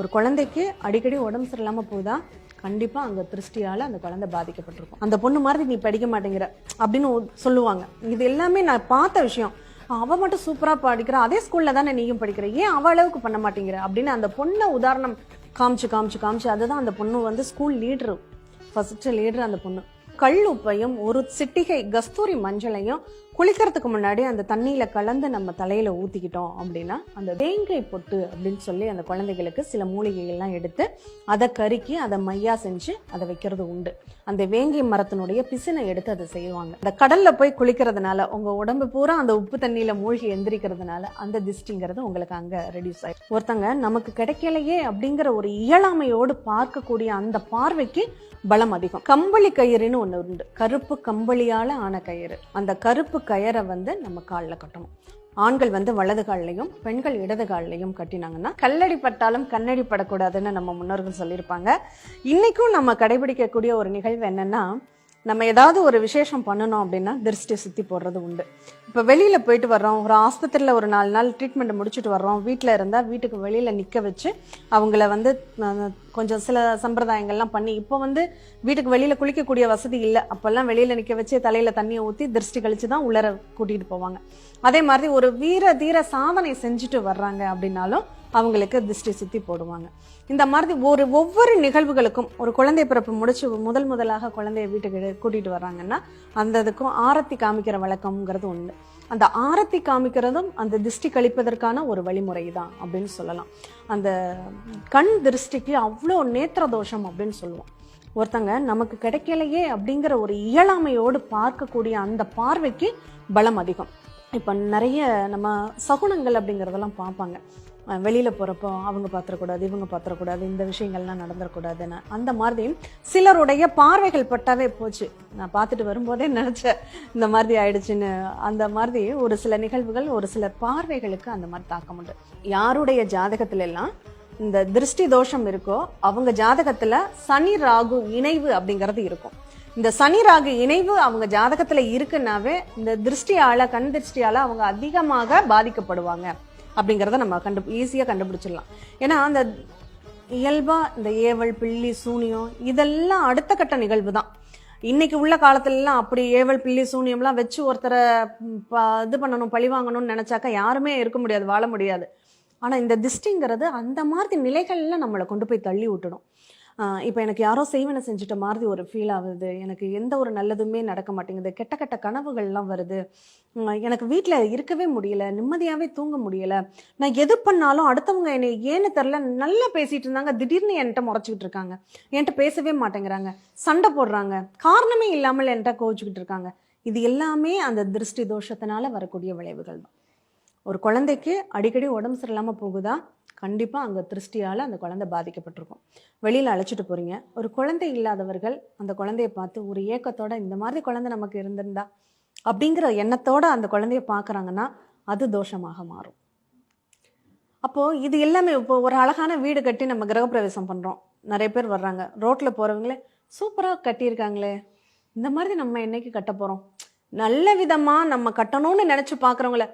ஒரு குழந்தைக்கு அடிக்கடி உடம்பு சரியில்லாமல் போதா கண்டிப்பாக அங்கே திருஷ்டியால் அந்த குழந்தை பாதிக்கப்பட்டிருக்கும். அந்த பொண்ணு மாதிரி நீ படிக்க மாட்டேங்கிற அப்படின்னு ஒ- சொல்லுவாங்க. இது எல்லாமே நான் பார்த்த விஷயம். அவ மட்டும் சூப்பராக படிக்கிறா. அதே ஸ்கூலில் தானே நீயும் படிக்கிற. ஏன் அவ அளவுக்கு பண்ண மாட்டேங்கிற? அப்படின்னு அந்த பொண்ணை உதாரணம் காமிச்சு காமிச்சு காமிச்சு அதுதான் அந்த பொண்ணு வந்து ஸ்கூல் லீடரு ஃபர்ஸ்ட் லீடர் அந்த பொண்ணு. கல் உப்பையும் ஒரு சிட்டிகை கஸ்தூரி மஞ்சளையும் குளிக்கிறதுக்கு முன்னாடி அந்த தண்ணியில கலந்து நம்ம தலையில் ஊற்றிக்கிட்டோம் அப்படின்னா அந்த தேங்காய் பொட்டு அப்படின்னு சொல்லி அந்த குழந்தைகளுக்கு சில மூலிகைகள்லாம் எடுத்து அதை கருக்கி அதை மையா செஞ்சு அதை வைக்கிறது உண்டு. அந்த வேங்கை மரத்தினுடைய பிசினை எடுத்து அதை செய்வாங்க. அந்த கடல்ல போய் குளிக்கிறதுனால உங்க உடம்பு பூரா அந்த உப்பு தண்ணியில மூழ்கி எந்திரிக்கிறதுனால அந்த திஷ்டிங்கிறது உங்களுக்கு அங்கே ரெடியூஸ் ஆகிடும் ஒருத்தங்க நமக்கு கிடைக்கலையே அப்படிங்கிற ஒரு இயலாமையோடு பார்க்கக்கூடிய அந்த பார்வைக்கு பலம் அதிகம். கம்பளி கயிறுன்னு ஒன்று உண்டு. கருப்பு கம்பளியால ஆன கயிறு. அந்த கருப்பு கயரை வந்து நம்ம காலில் கட்டணும். ஆண்கள் வந்து வலது கால்லையும் பெண்கள் இடது கால்லையும் கட்டினாங்கன்னா கல்லடி பட்டாலும் கண்ணடி படக்கூடாதுன்னு நம்ம முன்னோர்கள் சொல்லியிருப்பாங்க. இன்னைக்கும் நம்ம கடைபிடிக்கக்கூடிய ஒரு நிகழ்வு என்னன்னா நம்ம ஏதாவது ஒரு விசேஷம் பண்ணணும் அப்படின்னா திருஷ்டி சுற்றி போடுறது உண்டு. இப்போ வெளியில் போயிட்டு வர்றோம் ஒரு ஆஸ்பத்திரியில் ஒரு நாலு நாள் ட்ரீட்மெண்ட் முடிச்சுட்டு வர்றோம் வீட்டில் இருந்தால் வீட்டுக்கு வெளியில் நிற்க வச்சு அவங்கள வந்து கொஞ்சம் சில சம்பிரதாயங்கள்லாம் பண்ணி இப்போ வந்து வீட்டுக்கு வெளியில் குளிக்கக்கூடிய வசதி இல்லை அப்போல்லாம் வெளியில் நிற்க வச்சு தலையில் தண்ணியை ஊற்றி திருஷ்டி கழிச்சு தான் உள்ளர கூட்டிகிட்டு போவாங்க. அதே மாதிரி ஒரு வீர தீர சாதனை செஞ்சுட்டு வர்றாங்க அப்படின்னாலும் அவங்களுக்கு திருஷ்டி சுத்தி போடுவாங்க. இந்த மாதிரி ஒரு ஒவ்வொரு நிகழ்வுகளுக்கும் ஒரு குழந்தை பிறப்பு முடிச்சு முதல் முதலாக குழந்தைய வீட்டுக்கு கூட்டிகிட்டு கூட்டிட்டு வர்றாங்கன்னா அந்த இதுக்கும் ஆரத்தி காமிக்கிற வழக்கம்ங்கிறது ஒண்ணு அந்த ஆரத்தி காமிக்கிறதும் அந்த திருஷ்டி கழிப்பதற்கான ஒரு வழிமுறை தான் அப்படின்னு சொல்லலாம். அந்த கண் திருஷ்டிக்கு அவ்வளோ நேத்திர தோஷம் அப்படின்னு சொல்லுவோம். ஒருத்தங்க நமக்கு கிடைக்கலையே அப்படிங்கிற ஒரு இயலாமையோடு பார்க்கக்கூடிய அந்த பார்வைக்கு பலம் அதிகம். இப்போ நிறைய நம்ம சகுனங்கள் அப்படிங்கிறதெல்லாம் பார்ப்பாங்க. வெளியில் போகிறப்போ அவங்க பார்த்துடக்கூடாது இவங்க பார்த்துடக்கூடாது இந்த விஷயங்கள்லாம் நடந்துடக்கூடாதுன்னு அந்த மாதிரி சிலருடைய பார்வைகள் பட்டாவே போச்சு. நான் பார்த்துட்டு வரும்போதே நினச்சேன் இந்த மாதிரி ஆயிடுச்சுன்னு. அந்த மாதிரி ஒரு சில நிகழ்வுகள் ஒரு சில பார்வைகளுக்கு அந்த மாதிரி தாக்கம் உண்டு. யாருடைய ஜாதகத்துல எல்லாம் இந்த திருஷ்டி தோஷம் இருக்கோ அவங்க ஜாதகத்துல சனி ராகு இணைவு அப்படிங்கிறது இருக்கும். இந்த சனி ராகு இணைவு அவங்க ஜாதகத்துல இருக்குன்னாவே இந்த திருஷ்டியால கண் திருஷ்டியால அவங்க அதிகமாக பாதிக்கப்படுவாங்க. அப்படிங்கிறத நம்ம கண்டு ஈஸியாக கண்டுபிடிச்சிடலாம். ஏன்னா அந்த இயல்பாக இந்த ஏவல் பில்லி சூனியம் இதெல்லாம் அடுத்த கட்ட நிகழ்வு தான். இன்னைக்கு உள்ள காலத்துலலாம் அப்படி ஏவல் பில்லி சூனியம்லாம் வச்சு ஒருத்தரை இது பண்ணணும் பழி வாங்கணும்னு நினைச்சாக்கா யாருமே இருக்க முடியாது வாழ முடியாது. ஆனால் இந்த திஷ்டிங்கிறது அந்த மாதிரி நிலைகள்லாம் நம்மளை கொண்டு போய் தள்ளி விட்டுடும். இப்போ எனக்கு யாரோ செய்வனை செஞ்சுட்ட மாதிரி ஒரு ஃபீல் ஆகுது. எனக்கு எந்த ஒரு நல்லதுமே நடக்க மாட்டேங்குது. கெட்ட கெட்ட கனவுகள்லாம் வருது. எனக்கு வீட்டில் இருக்கவே முடியல. நிம்மதியாகவே தூங்க முடியல. நான் எது பண்ணாலும் அடுத்தவங்க என்னை ஏன்னு தெரில நல்லா பேசிட்டு இருந்தாங்க. திடீர்னு என்கிட்ட முறைச்சிக்கிட்டு இருக்காங்க. என்கிட்ட பேசவே மாட்டேங்கிறாங்க. சண்டை போடுறாங்க. காரணமே இல்லாமல் என்கிட்ட கோவிச்சுக்கிட்டு இருக்காங்க. இது எல்லாமே அந்த திருஷ்டி தோஷத்தினால வரக்கூடிய விளைவுகள் தான். ஒரு குழந்தைக்கு அடிக்கடி உடம்பு சரியில்லாமல் போகுதா? கண்டிப்பாக அங்கே திருஷ்டியால் அந்த குழந்தை பாதிக்கப்பட்டிருக்கும். வெளியில் அழைச்சிட்டு போகிறீங்க ஒரு குழந்தை இல்லாதவர்கள் அந்த குழந்தைய பார்த்து ஒரு ஏக்கத்தோட இந்த மாதிரி குழந்தை நமக்கு இருந்திருந்தா அப்படிங்கிற எண்ணத்தோட அந்த குழந்தைய பார்க்குறாங்கன்னா அது தோஷமாக மாறும். அப்போது இது எல்லாமே இப்போ ஒரு அழகான வீடு கட்டி நம்ம கிரகப்பிரவேசம் பண்ணுறோம் நிறைய பேர் வர்றாங்க. ரோட்டில் போகிறவங்களே சூப்பராக கட்டியிருக்காங்களே. இந்த மாதிரி நம்ம என்னைக்கு கட்ட போகிறோம் நல்ல விதமாக நம்ம கட்டணும்னு நினச்சி பார்க்குறவங்கள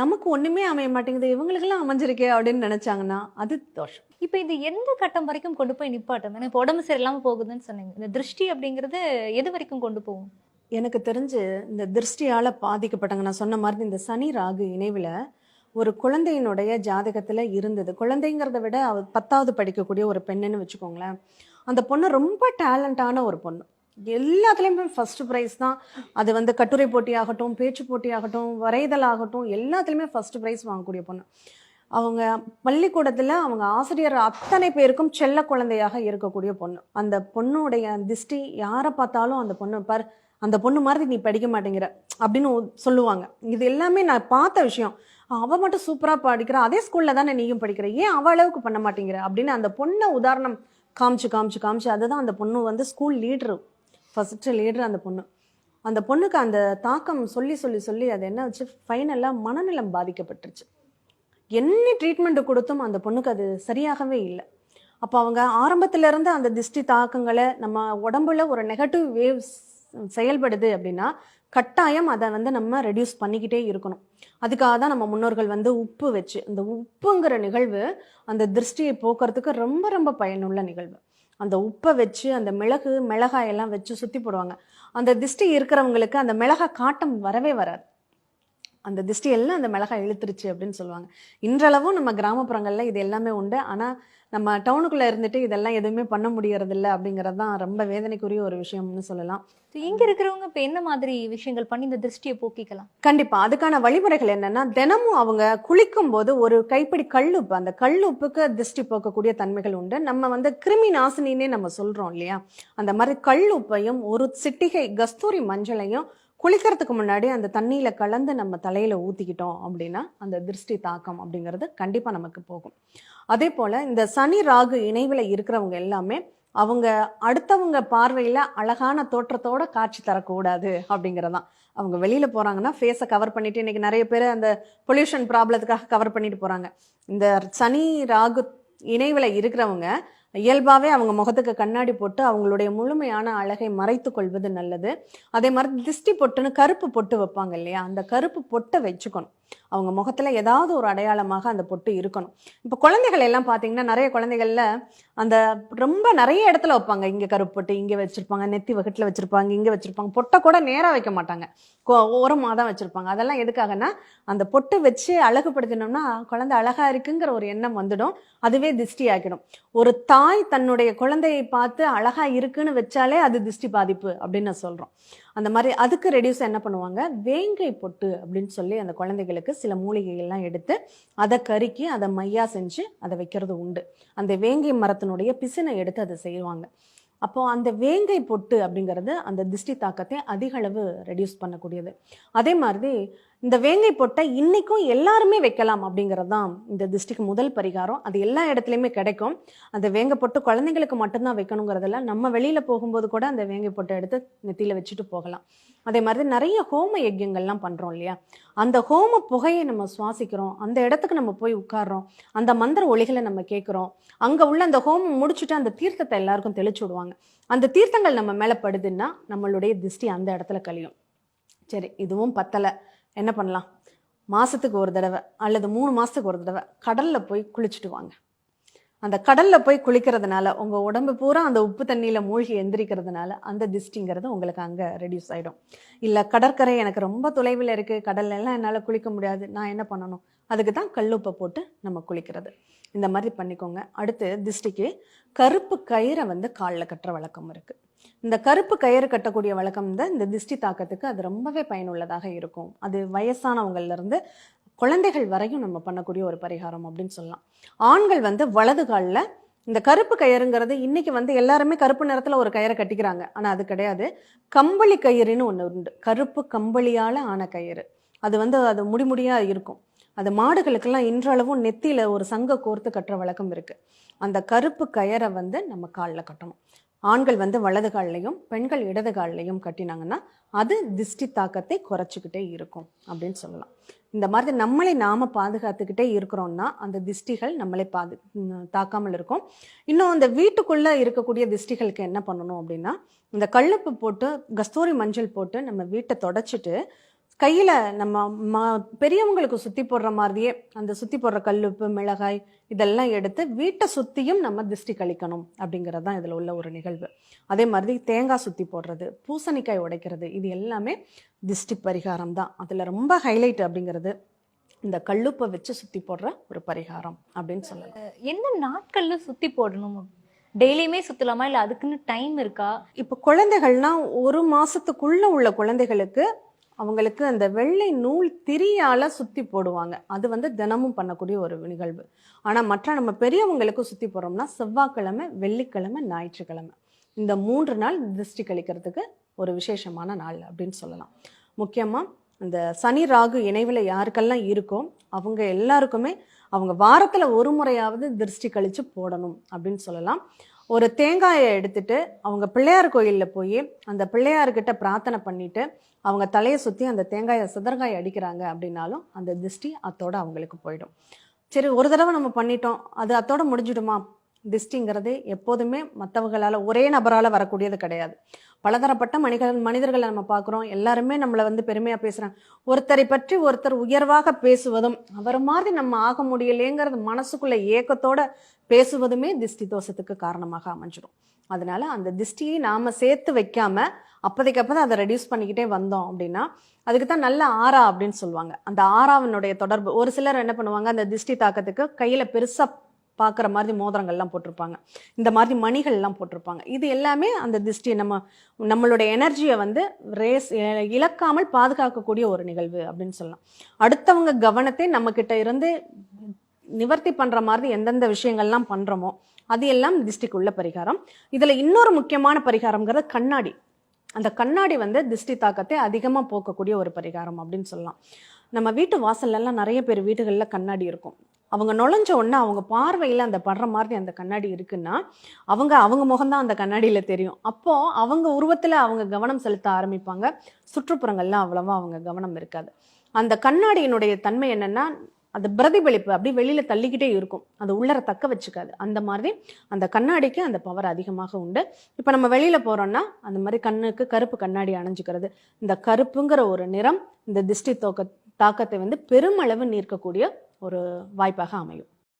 நமக்கு ஒண்ணுமே அமைய மாட்டேங்குது. இவங்களுக்கெல்லாம் அமைஞ்சிருக்கே அப்படின்னு நினைச்சாங்கன்னா அது தோஷம். இப்போ இது எந்த கட்டம் வரைக்கும் கொண்டு போய் நிப்பாட்டும்? ஏன்னா இப்போ உடம்பு சரியில்லாம போகுதுன்னு சொன்னீங்க. இந்த திருஷ்டி அப்படிங்கிறது எது வரைக்கும் கொண்டு போகும்? எனக்கு தெரிஞ்சு இந்த திருஷ்டியால பாதிக்கப்பட்டாங்க நான் சொன்ன மாதிரி இந்த சனி ராகு இணைவுல ஒரு குழந்தையினுடைய ஜாதகத்துல இருந்தது. குழந்தைங்கிறத விட பத்தாவது படிக்கக்கூடிய ஒரு பெண்ணுன்னு வச்சுக்கோங்களேன். அந்த பொண்ணு ரொம்ப டேலண்டான ஒரு பொண்ணு. எல்லாத்துலேயுமே ஃபஸ்ட்டு ப்ரைஸ் தான். அது வந்து கட்டுரை போட்டியாகட்டும் பேச்சு போட்டியாகட்டும் வரைதலாகட்டும் வரைதல் ஆகட்டும் எல்லாத்துலேயுமே ஃபஸ்ட்டு ப்ரைஸ் வாங்கக்கூடிய பொண்ணு. அவங்க பள்ளிக்கூடத்தில் அவங்க ஆசிரியர் அத்தனை பேருக்கும் செல்ல குழந்தையாக இருக்கக்கூடிய பொண்ணு. அந்த பொண்ணுடைய திஷ்டி யாரை பார்த்தாலும் அந்த பொண்ணு பார் அந்த பொண்ணு மாதிரி நீ படிக்க மாட்டேங்கிற அப்படின்னு சொல்லுவாங்க. இது எல்லாமே நான் பார்த்த விஷயம். அவள் மட்டும் சூப்பராக படிக்கிற அதே ஸ்கூலில் தானே நீயும் படிக்கிற ஏன் அவள் அளவுக்கு பண்ண மாட்டேங்கிற அப்படின்னு அந்த பொண்ணை உதாரணம் காமிச்சு காமிச்சு காமிச்சு அதுதான் அந்த பொண்ணு வந்து ஸ்கூல் லீடரு ஃபஸ்ட்டு லீடர் அந்த பொண்ணு. அந்த பொண்ணுக்கு அந்த தாக்கம் சொல்லி சொல்லி சொல்லி அது என்ன வச்சு ஃபைனலாக மனநலம் பாதிக்கப்பட்டுருச்சு. என்ன ட்ரீட்மெண்ட்டு கொடுத்தும் அந்த பொண்ணுக்கு அது சரியாகவே இல்லை. அப்போ அவங்க ஆரம்பத்துல இருந்து அந்த திஷ்டி தாக்கங்களை நம்ம உடம்புல ஒரு நெகட்டிவ் வேவ்ஸ் செயல்படுது அப்படின்னா கட்டாயம் அதை வந்து நம்ம ரெடியூஸ் பண்ணிக்கிட்டே இருக்கணும். அதுக்காக தான் நம்ம முன்னோர்கள் வந்து உப்பு வச்சு அந்த உப்புங்கிற நிகழ்வு அந்த திருஷ்டியை போக்குறதுக்கு ரொம்ப ரொம்ப பயனுள்ள நிகழ்வு. அந்த உப்பை வச்சு அந்த மிளகு மிளகாய் எல்லாம் வச்சு சுற்றி போடுவாங்க. அந்த திஷ்டி இருக்கிறவங்களுக்கு அந்த மிளகா காட்டம் வரவே வராது. அந்த திஷ்டி எல்லாம் அந்த மிளகாய் இழுத்துருச்சு அப்படின்னு சொல்லுவாங்க. இன்றளவும் நம்ம கிராமப்புறங்கள்ல இது எல்லாமே உண்டு. ஆனா நம்ம டவுனுக்குள்ள இருந்துட்டு இதெல்லாம் எதுவுமே பண்ண முடியறதில்ல அப்படிங்கிறது தான் ரொம்ப வேதனைக்குரிய ஒரு விஷயம்னு சொல்லலாம். இங்க இருக்கிறவங்க இப்ப என்ன மாதிரி விஷயங்கள் பண்ணி இந்த திருஷ்டியை போக்கிக்கலாம்? கண்டிப்பா. அதுக்கான வழிமுறைகள் என்னன்னா தினமும் அவங்க குளிக்கும் போது ஒரு கைப்பிடி கல்லுப்பு அந்த கல்லுப்புக்கு திருஷ்டி போக்கக்கூடிய தன்மைகள் உண்டு. நம்ம வந்து கிருமி நாசினின்னே நம்ம சொல்றோம் இல்லையா? அந்த மாதிரி கல்லுப்பையும் ஒரு சிட்டிகை கஸ்தூரி மஞ்சளையும் குளிக்கிறதுக்கு முன்னாடி அந்த தண்ணியில் கலந்து நம்ம தலையில் ஊற்றிக்கிட்டோம் அப்படின்னா அந்த திருஷ்டி தாக்கம் அப்படிங்கிறது கண்டிப்பாக நமக்கு போகும். அதே போல் இந்த சனி ராகு இணைவில் இருக்கிறவங்க எல்லாமே அவங்க அடுத்தவங்க பார்வையில் அழகான தோற்றத்தோட காட்சி தரக்கூடாது அப்படிங்கிறதான். அவங்க வெளியில் போகிறாங்கன்னா ஃபேஸை கவர் பண்ணிட்டு இன்னைக்கு நிறைய பேர் அந்த பொல்யூஷன் ப்ராப்ளத்துக்காக கவர் பண்ணிட்டு போகிறாங்க இந்த சனி ராகு இணைவில் இருக்கிறவங்க இயல்பாகவே அவங்க முகத்துக்கு கண்ணாடி போட்டு அவங்களுடைய முழுமையான அழகை மறைத்து கொள்வது நல்லது. அதே மாதிரி திஷ்டி பொட்டுன்னு கருப்பு பொட்டு வைப்பாங்க இல்லையா? அந்த கருப்பு பொட்டை வச்சுக்கணும். அவங்க முகத்துல ஏதாவது ஒரு அடையாளமாக அந்த பொட்டு இருக்கணும். இப்போ குழந்தைகள் எல்லாம் பார்த்தீங்கன்னா நிறைய குழந்தைகள்ல அந்த ரொம்ப நிறைய இடத்துல வைப்பாங்க. இங்கே கருப்பு பொட்டு இங்கே வச்சிருப்பாங்க. நெத்தி வகுட்டில் வச்சுருப்பாங்க இங்கே வச்சிருப்பாங்க. பொட்டை கூட நேராக வைக்க மாட்டாங்க. ஓரமாக தான் வச்சிருப்பாங்க. அதெல்லாம் எதுக்காகன்னா அந்த பொட்டு வச்சு அழகுபடுத்தினோம்னா குழந்தை அழகா இருக்குங்கிற ஒரு எண்ணம் வந்துடும். அதுவே திஷ்டி ஆக்கிடும். ஒரு தாய் தன்னுடைய குழந்தையை பார்த்து அழகா இருக்குன்னு வச்சாலே அது திஷ்டி பாதிப்பு அப்படின்னு நான் சொல்றோம். அந்த மாதிரி அதுக்கு ரெடியூஸ் என்ன பண்ணுவாங்க? வேங்கை பொட்டு அப்படின்னு சொல்லி அந்த குழந்தைகளுக்கு சில மூலிகைகள்லாம் எடுத்து அதை கருக்கி அதை மையா செஞ்சு அதை வைக்கிறது உண்டு. அந்த வேங்கை மரத்தினுடைய பிசினை எடுத்து அதை செய்வாங்க. அப்போது அந்த வேங்கை பொட்டு அப்படிங்கிறது அந்த திஷ்டி தாக்கத்தை அதிகளவு ரெடியூஸ் பண்ணக்கூடியது. அதே மாதிரி இந்த வேங்கை பொட்டை இன்னைக்கும் எல்லாருமே வைக்கலாம் அப்படிங்கிறது தான் இந்த திஷ்டிக்கு முதல் பரிகாரம். அது எல்லா இடத்துலையுமே கிடைக்கும். அந்த வேங்கை பொட்டு குழந்தைங்களுக்கு மட்டும்தான் வைக்கணுங்கிறதுல நம்ம வெளியில் போகும்போது கூட அந்த வேங்கை பொட்டை எடுத்து நெத்தியில் வச்சுட்டு போகலாம். அதே மாதிரி நிறைய ஹோம யஜ்யங்கள்லாம் பண்ணுறோம் இல்லையா? அந்த ஹோம புகையை நம்ம சுவாசிக்கிறோம். அந்த இடத்துக்கு நம்ம போய் உட்காடுறோம் அந்த மந்திர ஒளிகளை நம்ம கேட்குறோம். அங்கே உள்ள அந்த ஹோமம் முடிச்சுட்டு அந்த தீர்த்தத்தை எல்லாருக்கும் தெளிச்சு விடுவாங்க. அந்த தீர்த்தங்கள் நம்ம மேலே படுதுன்னா நம்மளுடைய திஷ்டி அந்த இடத்துல கழியும். சரி இதுவும் பத்தலை. என்ன பண்ணலாம்? மாதத்துக்கு ஒரு தடவை அல்லது மூணு மாதத்துக்கு ஒரு தடவை கடலில் போய் குளிச்சுட்டு வாங்க. அந்த கடலில் போய் குளிக்கிறதுனால உங்கள் உடம்பு பூரா அந்த உப்பு தண்ணியில் மூழ்கி எந்திரிக்கிறதுனால அந்த திஷ்டிங்கிறது உங்களுக்கு அங்கே ரெடியூஸ் ஆகிடும் இல்லை கடற்கரை எனக்கு ரொம்ப தொலைவில் இருக்குது கடல்ல என்னால் குளிக்க முடியாது நான் என்ன பண்ணணும்? அதுக்கு தான் கல்லுப்பை போட்டு நம்ம குளிக்கிறது. இந்த மாதிரி பண்ணிக்கோங்க. அடுத்து திஷ்டிக்கு கருப்பு கயிறை வந்து காலில் கட்டுற வழக்கம் இருக்குது இந்த கருப்பு கயிறு கட்டக்கூடிய வழக்கம் தான் இந்த திஷ்டி தாக்கத்துக்கு அது ரொம்பவே பயனுள்ளதாக இருக்கும். அது வயசானவங்கள்ல இருந்து குழந்தைகள் வரையும் நம்ம பண்ணக்கூடிய ஒரு பரிகாரம் அப்படின்னு சொல்லலாம். ஆண்கள் வந்து வலது காலில் இந்த கருப்பு கயிறுங்கிறது இன்னைக்கு வந்து எல்லாருமே கருப்பு நிறத்துல ஒரு கயிறை கட்டிக்கிறாங்க. ஆனா அது கிடையாது. கம்பளி கயிறுன்னு ஒன்று உண்டு. கருப்பு கம்பளியால ஆன கயிறு. அது வந்து அது முடிமுடியா இருக்கும். அது மாடுகளுக்கெல்லாம் இன்றளவும் நெத்தியில் ஒரு சங்க கோர்த்து கட்டுற வழக்கம் இருக்கு. அந்த கருப்பு கயரை வந்து நம்ம காலில் கட்டணும். ஆண்கள் வந்து வலது கால்லையும் பெண்கள் இடது கால்லையும் கட்டினாங்கன்னா அது திஷ்டி தாக்கத்தை குறைச்சிக்கிட்டே இருக்கும் அப்படின்னு சொல்லலாம். இந்த மாதிரி நம்மளை நாம் பாதுகாத்துக்கிட்டே இருக்கிறோம்னா அந்த திஷ்டிகள் நம்மளை பாது தாக்காமல் இருக்கும். இன்னும் அந்த வீட்டுக்குள்ளே இருக்கக்கூடிய திஷ்டிகளுக்கு என்ன பண்ணணும் அப்படின்னா இந்த கல்லுப்பு போட்டு கஸ்தூரி மஞ்சள் போட்டு நம்ம வீட்டை தொடச்சிட்டு கையில நம்ம ம- பெரியவங்களுக்கு சுத்தி போடுற மாதிரியே அந்த சுத்தி போடுற கல்லுப்பு மிளகாய் இதெல்லாம் எடுத்து வீட்டை சுத்தியும் நம்ம திஷ்டி கழிக்கணும் அப்படிங்கிறது தான் இதுல உள்ள ஒரு நிகழ்வு. அதே மாதிரி தேங்காய் சுத்தி போடுறது பூசணிக்காய் உடைக்கிறது இது எல்லாமே திஷ்டி பரிகாரம் தான். அதுல ரொம்ப ஹைலைட் அப்படிங்கிறது இந்த கல்லுப்பை வச்சு சுத்தி போடுற ஒரு பரிகாரம் அப்படின்னு சொல்லலாம். எந்த நாட்கள்ல சுத்தி போடணும்? டெய்லியுமே சுத்தலாமா? இல்ல அதுக்குன்னு டைம் இருக்கா? இப்போ குழந்தைகள்னா ஒரு மாசத்துக்குள்ள உள்ள குழந்தைகளுக்கு அவங்களுக்கு அந்த வெள்ளை நூல் திரியால சுற்றி போடுவாங்க. அது வந்து தினமும் பண்ணக்கூடிய ஒரு நிகழ்வு. ஆனால் மற்ற நம்ம பெரியவங்களுக்கு சுற்றி போடுறோம்னா செவ்வாய்க்கிழமை வெள்ளிக்கிழமை ஞாயிற்றுக்கிழமை. இந்த மூன்று நாள் திருஷ்டி கழிக்கிறதுக்கு ஒரு விசேஷமான நாள் அப்படின்னு சொல்லலாம். முக்கியமாக இந்த சனி ராகு இணைவில் யாருக்கெல்லாம் இருக்கோ அவங்க எல்லாருக்குமே அவங்க வாரத்தில் ஒரு முறையாவது திருஷ்டி கழித்து போடணும் அப்படின்னு சொல்லலாம். ஒரு தேங்காயை எடுத்துட்டு அவங்க பிள்ளையார் கோயிலில் போய் அந்த பிள்ளையார்கிட்ட பிரார்த்தனை பண்ணிட்டு அவங்க தலையை சுற்றி அந்த தேங்காயை சிதறங்காய் அடிக்கிறாங்க அப்படின்னாலும் அந்த திருஷ்டி அத்தோடு அவங்களுக்கு போயிடும். சரி ஒரு தடவை நம்ம பண்ணிட்டோம். அது அத்தோட முடிஞ்சிடுமா? திஷ்டிங்கிறது எப்போதுமே மற்றவங்களால் ஒரே நபரால் வரக்கூடியது கிடையாது. பலதரப்பட்ட மனிதர்கள் மனிதர்களை நம்ம பார்க்குறோம். எல்லாருமே நம்மளை வந்து பெருமையாக பேசுகிறாங்க ஒருத்தரை பற்றி ஒருத்தர் உயர்வாக பேசுவதும் அவர் மாதிரி நம்ம ஆக முடியலேங்கிறது மனசுக்குள்ள ஏக்கத்தோட பேசுவதுமே திஷ்டி தோஷத்துக்கு காரணமாக அமைஞ்சிடும் அதனால அந்த திஷ்டியை நாம் சேர்த்து வைக்காம அப்போதைக்கப்பதான் அதை ரெடியூஸ் பண்ணிக்கிட்டே வந்தோம் அப்படின்னா அதுக்கு தான் நல்ல ஆறா அப்படின்னு சொல்லுவாங்க. அந்த ஆறாவினுடைய தொடர்பு. ஒரு சிலர் என்ன பண்ணுவாங்க அந்த திஷ்டி தாக்கத்துக்கு கையில் பெருசாக பார்க்குற மாதிரி மோதிரங்கள்லாம் போட்டிருப்பாங்க. இந்த மாதிரி மணிகள்லாம் போட்டிருப்பாங்க. இது எல்லாமே அந்த திருஷ்டி நம்ம நம்மளுடைய எனர்ஜியை வந்து ரேஸ் இழக்காமல் பாதுகாக்கக்கூடிய ஒரு நிகழ்வு அப்படின்னு சொல்லலாம். அடுத்தவங்க கவனத்தை நம்மக்கிட்ட இருந்து நிவர்த்தி பண்ணுற மாதிரி எந்தெந்த விஷயங்கள்லாம் பண்ணுறோமோ அது எல்லாம் திஷ்டிக்குள்ள பரிகாரம். இதில் இன்னொரு முக்கியமான பரிகாரம்ங்கிறது கண்ணாடி. அந்த கண்ணாடி வந்து திஷ்டி தாக்கத்தை அதிகமாக போக்கக்கூடிய ஒரு பரிகாரம் அப்படின்னு சொல்லலாம். நம்ம வீட்டு வாசல்லலாம் நிறைய பேர் வீடுகளில் கண்ணாடி இருக்கும். அவங்க நுழைஞ்ச உடனே அவங்க பார்வையில் அந்த படுற மாதிரி அந்த கண்ணாடி இருக்குன்னா அவங்க அவங்க முகம்தான் அந்த கண்ணாடியில் தெரியும். அப்போது அவங்க உருவத்தில் அவங்க கவனம் செலுத்த ஆரம்பிப்பாங்க. சுற்றுப்புறங்கள்லாம் அவ்வளோவா அவங்க கவனம் இருக்காது. அந்த கண்ணாடியினுடைய தன்மை என்னென்னா அந்த பிரதிபலிப்பு அப்படியே வெளியில் தள்ளிக்கிட்டே இருக்கும். அது உள்ளர தக்க வச்சுக்காது. அந்த மாதிரி அந்த கண்ணாடிக்கு அந்த பவர் அதிகமாக உண்டு. இப்போ நம்ம வெளியில் போகிறோன்னா அந்த மாதிரி கண்ணுக்கு கருப்பு கண்ணாடி அணைஞ்சிக்கிறது. இந்த கருப்புங்கிற ஒரு நிறம் இந்த திஷ்டி தோக்க தாக்கத்தை வந்து பெருமளவு நீர்க்கக்கூடிய ஒரு வாய்ப்பாக அமையும்.